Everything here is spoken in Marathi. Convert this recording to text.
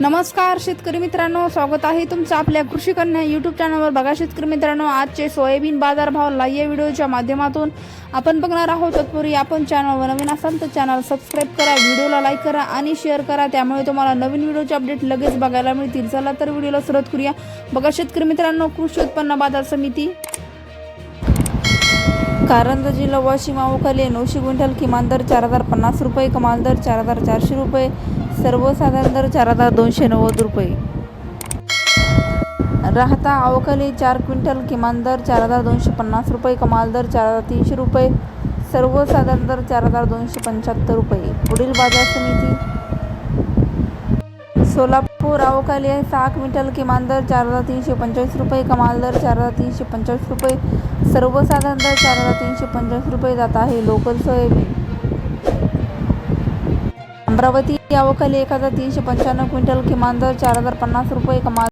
नमस्कार शेतकरी मित्रांनो. स्वागत आहे तुमचं आपल्या कृषी कन्या यूट्यूब चॅनलवर बघा शेतकरी मित्रांनो आजचे सोयाबीन बाजारभाव लाईव्ह व्हिडिओच्या माध्यमातून आपण बघणार आहोत तत्पूर्वी आपण चॅनलवर नवीन असाल तर चॅनल सबस्क्राईब करा व्हिडिओला लाईक करा आणि शेअर करा. त्यामुळे तुम्हाला नवीन व्हिडिओचे अपडेट लगेच बघायला मिळतील. चला तर व्हिडिओला सुरुवात करूया. बघा शेतकरी मित्रांनो कृषी उत्पन्न बाजार समिती. कारंजा जिल्हा वाशिम अवकाले नऊशे क्विंटल किमान दर चार हजार पन्नास रुपये कमाल दर चार हजार चारशे रुपये. सर्वसाधारण दर चार हजार दोनशे नव्वद रुपये. राहता अवकाली चार क्विंटल किमान दर चार हजार दोनशे पन्नास रुपये कमाल दर चार हजार तीनशे रुपये सर्वसाधारण दर चार हजार दोनशे पंच्याहत्तर रुपये. पुढील बाजार समिती. सोलापूर अवकाली सहा क्विंटल किमान दर चार हजार तीनशे पंचवीस रुपये कमाल दर चार हजार तीनशे पंचवीस रुपये सर्वसाधारण दर चार हजार तीनशे पंचवीस रुपये जात आहे. Local soybean. अमरावती अवकाली एक हजार तीनशे पंच्याण्णव क्विंटल किमान दर चार हजार पन्नास रुपये कमाल